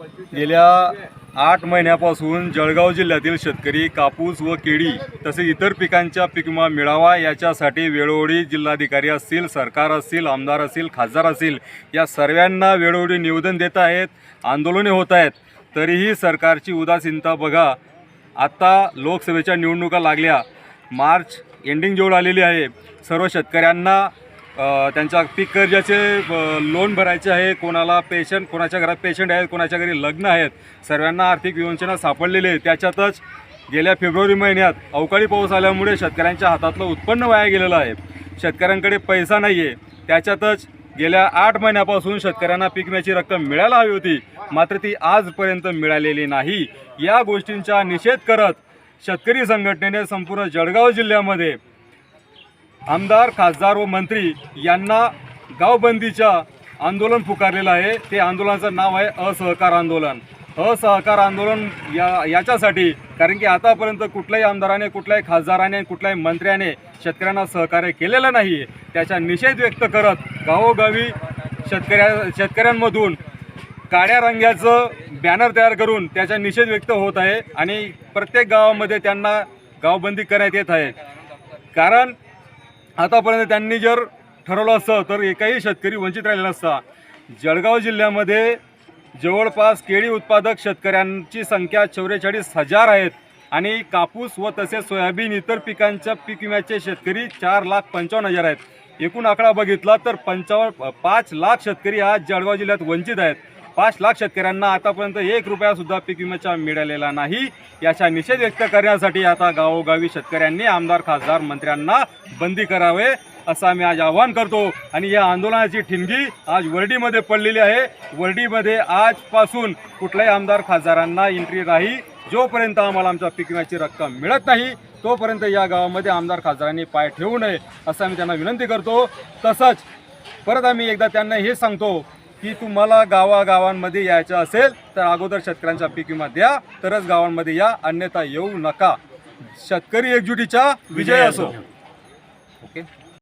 गेल्या आठ महिन्यापासून जळगाव जिल्ह्यातील शेतकरी कापूस व केळी तसेच इतर पिकांच्या पीक विमा मिळावा याच्यासाठी वेळोवेळी जिल्हाधिकारी असतील सरकार असतील आमदार असतील खासदार असतील या सर्वांना वेळोवेळी निवेदन देत आहेत आंदोलने होत आहेत. तरीही सरकारची उदासीनता बघा. आत्ता लोकसभेच्या निवडणुका लागल्या. मार्च एंडिंग जवळ आलेली आहे सर्व शेतकऱ्यांना त्यांच्या पीक कर्जाचे लोन भरायचे आहे. कोणाला पेशंट कोणाच्या घरात पेशंट आहेत कोणाच्या घरी लग्न आहेत सर्वांना आर्थिक विवंचना सापडलेली आहे त्याच्यातच गेल्या फेब्रुवारी महिन्यात अवकाळी पाऊस आल्यामुळे शेतकऱ्यांच्या हातातलं उत्पन्न वाया गेलेलं आहे. शेतकऱ्यांकडे पैसा नाही आहे त्याच्यातच गेल्या आठ महिन्यापासून शेतकऱ्यांना पीक विम्याची रक्कम मिळायला हवी होती. मात्र ती आजपर्यंत मिळालेली नाही. या गोष्टींचा निषेध करत शेतकरी संघटनेने संपूर्ण जळगाव जिल्ह्यामध्ये आमदार खासदार व मंत्री यांना गावबंदीच्या आंदोलन पुकारलेलं आहे. ते आंदोलनाचं नाव आहे असहकार आंदोलन. असहकार आंदोलन या याच्यासाठी कारण की आतापर्यंत कुठल्याही आमदाराने कुठल्याही खासदाराने कुठल्याही मंत्र्याने शेतकऱ्यांना सहकार्य केलेलं नाही. आहे त्याचा निषेध व्यक्त करत गावोगावी शेतकऱ्या शेतकऱ्यांमधून काळ्या रंगाचं बॅनर तयार करून त्याचा निषेध व्यक्त होत आहे आणि प्रत्येक गावामध्ये त्यांना गावबंदी करण्यात येत आहे. कारण आतापर्यंत त्यांनी जर ठरवलं असतं तर एकही शेतकरी वंचित राहिला नसता. जळगाव जिल्ह्यामध्ये जवळपास केळी उत्पादक शेतकऱ्यांची संख्या चौवेचाळीस हजार आहेत आणि कापूस व तसेच सोयाबीन इतर पिकांच्या पीक विम्याचे शेतकरी चार लाख पंचावन्न हजार आहेत. एकूण आकडा बघितला तर पंचावन्न पाच लाख शेतकरी आज जळगाव जिल्ह्यात वंचित आहेत. पाच लाख शेतकऱ्यांना आतापर्यंत एक रुपयासुद्धा पीक विम्याचा मिळालेला नाही. याचा निषेध व्यक्त करण्यासाठी आता गावोगावी शेतकऱ्यांनी आमदार खासदार मंत्र्यांना बंदी करावे असं आम्ही आज आवाहन करतो. आणि या आंदोलनाची ठिणगी आज वर्डीमध्ये पडलेली आहे. वर्डीमध्ये आजपासून कुठल्याही आमदार खासदारांना एंट्री नाही. जोपर्यंत आम्हाला आमच्या पीक विम्याची रक्कम मिळत नाही तोपर्यंत या गावामध्ये आमदार खासदारांनी पाय ठेवू नये असं आम्ही त्यांना विनंती करतो. तसंच परत आम्ही एकदा त्यांना हे सांगतो की तुम्हाला गावागावांमध्ये यायचं असेल तर अगोदर शेतकऱ्यांचा पीक विमा द्या तरच गावांमध्ये या अन्यथा येऊ नका. शेतकरी एकजुटीचा विजय असो. ओके?